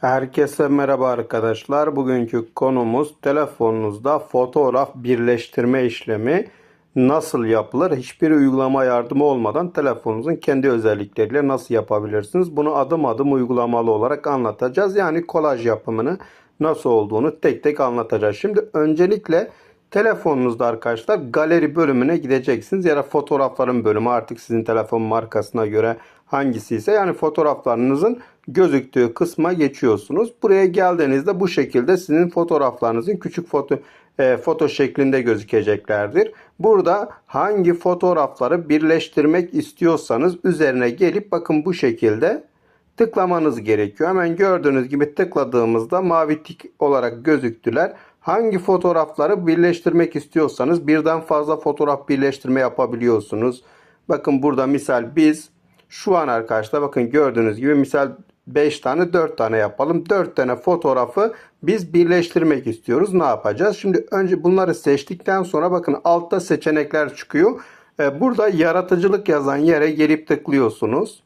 Herkese merhaba arkadaşlar. Bugünkü konumuz telefonunuzda fotoğraf birleştirme işlemi nasıl yapılır? Hiçbir uygulama yardımı olmadan telefonunuzun kendi özellikleriyle nasıl yapabilirsiniz? Bunu adım adım uygulamalı olarak anlatacağız. Yani kolaj yapımını nasıl olduğunu tek tek anlatacağız. Şimdi öncelikle telefonunuzda arkadaşlar galeri bölümüne gideceksiniz ya da fotoğrafların bölümü artık sizin telefon markasına göre hangisi ise yani fotoğraflarınızın gözüktüğü kısma geçiyorsunuz. Buraya geldiğinizde bu şekilde sizin fotoğraflarınızın küçük foto e, foto şeklinde gözükeceklerdir. Burada hangi fotoğrafları birleştirmek istiyorsanız üzerine gelip bakın bu şekilde tıklamanız gerekiyor. Hemen gördüğünüz gibi tıkladığımızda mavi tik olarak gözüktüler. Hangi fotoğrafları birleştirmek istiyorsanız birden fazla fotoğraf birleştirme yapabiliyorsunuz. Bakın burada misal biz şu an arkadaşlar bakın gördüğünüz gibi misal 5 tane 4 tane yapalım. 4 tane fotoğrafı biz birleştirmek istiyoruz. Ne yapacağız? Şimdi önce bunları seçtikten sonra bakın altta seçenekler çıkıyor. Ee, Burada yaratıcılık yazan yere gelip tıklıyorsunuz.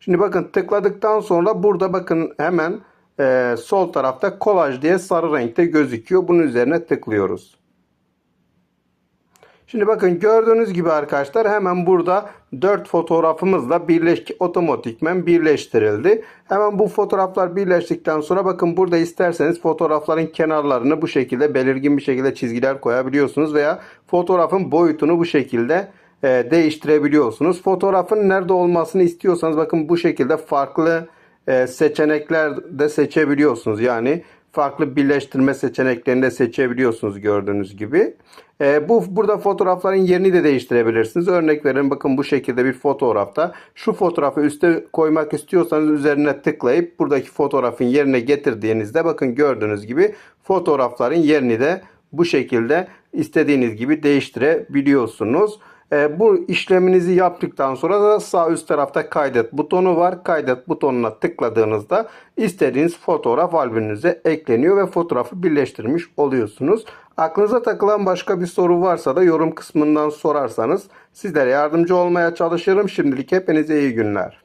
Şimdi bakın tıkladıktan sonra burada bakın hemen e, sol tarafta kolaj diye sarı renkte gözüküyor. Bunun üzerine tıklıyoruz. Şimdi bakın gördüğünüz gibi arkadaşlar hemen burada 4 fotoğrafımızla birleş otomatikmen birleştirildi. Hemen bu fotoğraflar birleştikten sonra bakın burada isterseniz fotoğrafların kenarlarını bu şekilde belirgin bir şekilde çizgiler koyabiliyorsunuz veya fotoğrafın boyutunu bu şekilde e, değiştirebiliyorsunuz. Fotoğrafın nerede olmasını istiyorsanız bakın bu şekilde farklı e, seçenekler de seçebiliyorsunuz. Yani farklı birleştirme seçeneklerini de seçebiliyorsunuz gördüğünüz gibi. E, bu burada fotoğrafların yerini de değiştirebilirsiniz. Örnek verin bakın bu şekilde bir fotoğrafta şu fotoğrafı üste koymak istiyorsanız üzerine tıklayıp buradaki fotoğrafın yerine getirdiğinizde bakın gördüğünüz gibi fotoğrafların yerini de bu şekilde istediğiniz gibi değiştirebiliyorsunuz. E, bu işleminizi yaptıktan sonra da sağ üst tarafta kaydet butonu var. Kaydet butonuna tıkladığınızda istediğiniz fotoğraf albümünüze ekleniyor ve fotoğrafı birleştirmiş oluyorsunuz. Aklınıza takılan başka bir soru varsa da yorum kısmından sorarsanız sizlere yardımcı olmaya çalışırım. Şimdilik hepinize iyi günler.